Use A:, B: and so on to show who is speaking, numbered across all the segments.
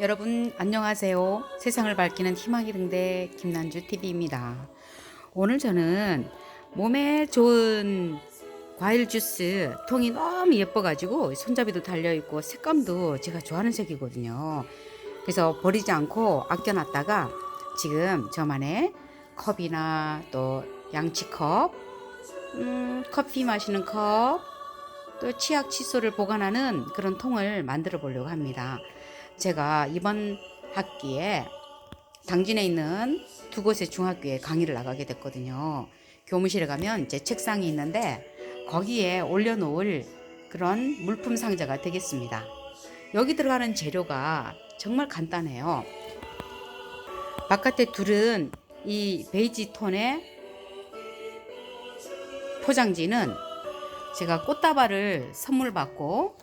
A: 여러분 안녕하세요. 세상을 밝히는 희망의 등대 김난주 TV입니다. 오늘 저는 몸에 좋은 과일 주스 통이 너무 예뻐가지고 손잡이도 달려 있고 색감도 제가 좋아하는 색이거든요. 그래서 버리지 않고 아껴놨다가 지금 저만의 컵이나 또 양치컵, 음, 커피 마시는 컵, 또 치약 칫솔을 보관하는 그런 통을 만들어 보려고 합니다. 제가 이번 학기에 당진에 있는 두 곳의 중학교에 강의를 나가게 됐거든요. 교무실에 가면 제 책상이 있는데 거기에 올려놓을 그런 물품 상자가 되겠습니다. 여기 들어가는 재료가 정말 간단해요. 바깥에 둘은 이 베이지 톤의 포장지는 제가 꽃다발을 선물 받고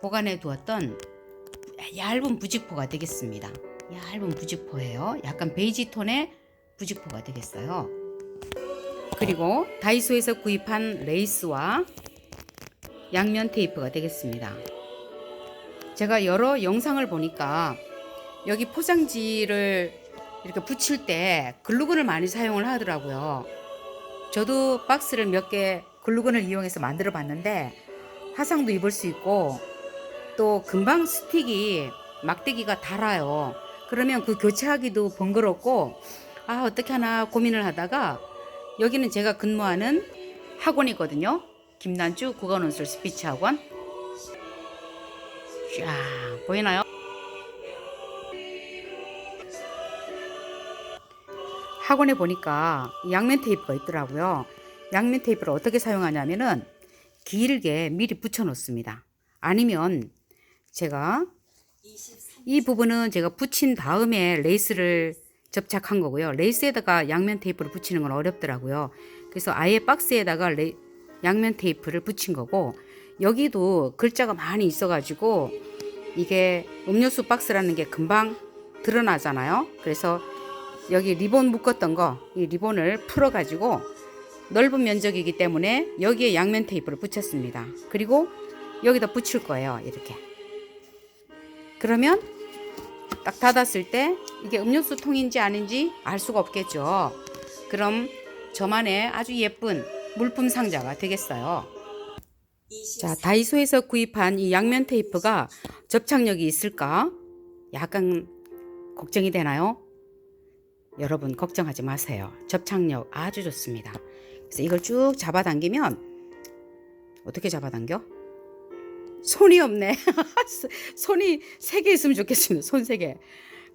A: 보관해 두었던 얇은 부직포가 되겠습니다. 얇은 부직포예요. 약간 베이지 톤의 부직포가 되겠어요. 그리고 다이소에서 구입한 레이스와 양면 테이프가 되겠습니다. 제가 여러 영상을 보니까 여기 포장지를 이렇게 붙일 때 글루건을 많이 사용을 하더라고요. 저도 박스를 몇 개 글루건을 이용해서 만들어 봤는데 화상도 입을 수 있고 또 금방 스틱이 막대기가 달아요. 그러면 그 교체하기도 번거롭고 아 어떻게 하나 고민을 하다가 여기는 제가 근무하는 학원이거든요. 김난주 국어논술 스피치 학원. 쫙 보이나요? 학원에 보니까 양면 테이프가 있더라고요. 양면 테이프를 어떻게 사용하냐면은 길게 미리 붙여 놓습니다. 아니면 제가 이 부분은 제가 붙인 다음에 레이스를 접착한 거고요. 레이스에다가 양면 테이프를 붙이는 건 어렵더라고요. 그래서 아예 박스에다가 레, 양면 테이프를 붙인 거고 여기도 글자가 많이 있어가지고 이게 음료수 박스라는 게 금방 드러나잖아요. 그래서 여기 리본 묶었던 거, 이 리본을 풀어가지고 넓은 면적이기 때문에 여기에 양면 테이프를 붙였습니다. 그리고 여기다 붙일 거예요. 이렇게. 그러면 딱 닫았을 때 이게 음료수 통인지 아닌지 알 수가 없겠죠. 그럼 저만의 아주 예쁜 물품 상자가 되겠어요. 자, 다이소에서 구입한 이 양면 테이프가 접착력이 있을까? 약간 걱정이 되나요? 여러분 걱정하지 마세요. 접착력 아주 좋습니다. 그래서 이걸 쭉 잡아당기면 어떻게 잡아당겨? 손이 없네. 손이 세 개 있으면 좋겠습니다. 손 세 개.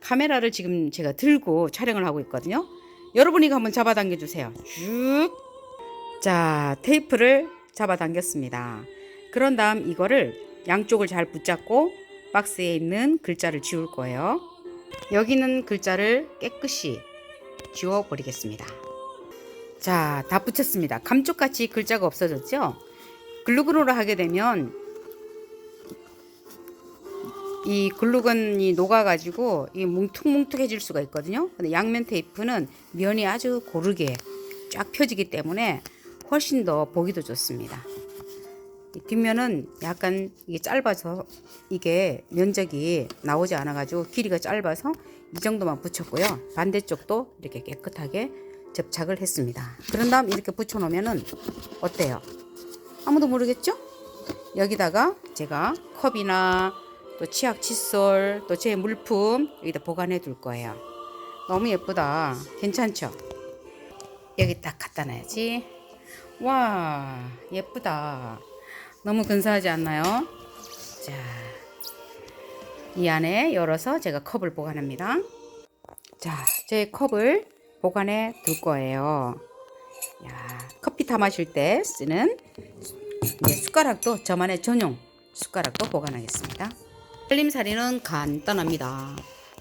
A: 카메라를 지금 제가 들고 촬영을 하고 있거든요. 여러분이 한번 잡아당겨 주세요. 쭉. 자, 테이프를 잡아당겼습니다. 그런 다음 이거를 양쪽을 잘 붙잡고 박스에 있는 글자를 지울 거예요. 여기 있는 글자를 깨끗이 지워 버리겠습니다. 자, 다 붙였습니다. 감쪽같이 글자가 없어졌죠? 글루건으로 하게 되면 이 글루건이 녹아가지고 이 뭉툭뭉툭해질 수가 있거든요. 근데 양면 테이프는 면이 아주 고르게 쫙 펴지기 때문에 훨씬 더 보기도 좋습니다. 이 뒷면은 약간 이게 짧아서 이게 면적이 나오지 않아가지고 길이가 짧아서 이 정도만 붙였고요. 반대쪽도 이렇게 깨끗하게 접착을 했습니다. 그런 다음 이렇게 붙여놓으면은 어때요? 아무도 모르겠죠? 여기다가 제가 컵이나 또 치약 칫솔 또 제 물품 여기다 보관해 둘 거예요. 너무 예쁘다. 괜찮죠? 여기 딱 갖다 놔야지. 와 예쁘다. 너무 근사하지 않나요? 자, 이 안에 열어서 제가 컵을 보관합니다. 자, 제 컵을 보관해 둘 거예요. 야, 커피 타 마실 때 쓰는 숟가락도 저만의 전용 숟가락도 보관하겠습니다. 살림살이는 간단합니다.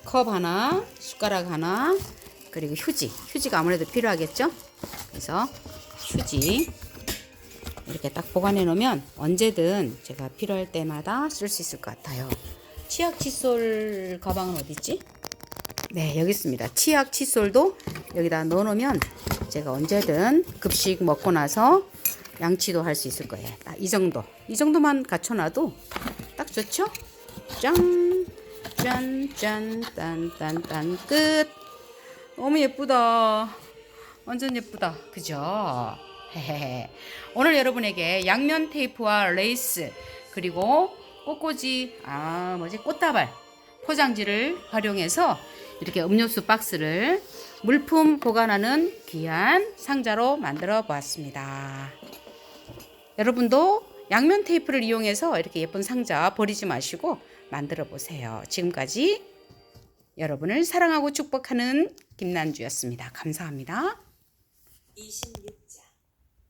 A: 컵 하나, 숟가락 하나, 그리고 휴지. 휴지가 아무래도 필요하겠죠? 그래서 휴지 이렇게 딱 보관해 놓으면 언제든 제가 필요할 때마다 쓸 수 있을 것 같아요. 치약 칫솔 가방은 어디 있지? 네, 여기 있습니다. 치약 칫솔도 여기다 넣어 놓으면 제가 언제든 급식 먹고 나서 양치도 할 수 있을 거예요. 딱 이 정도. 이 정도만 갖춰 놔도 딱 좋죠? 짠! 짠 짠 딴 딴 딴 끝. 너무 예쁘다. 완전 예쁘다. 그죠? 오늘 여러분에게 양면 테이프와 레이스 그리고 꽃꽂이 아 뭐지 꽃다발 포장지를 활용해서 이렇게 음료수 박스를 물품 보관하는 귀한 상자로 만들어 보았습니다. 여러분도 양면 테이프를 이용해서 이렇게 예쁜 상자 버리지 마시고 만들어 보세요. 지금까지 여러분을 사랑하고 축복하는 김난주였습니다. 감사합니다.
B: 26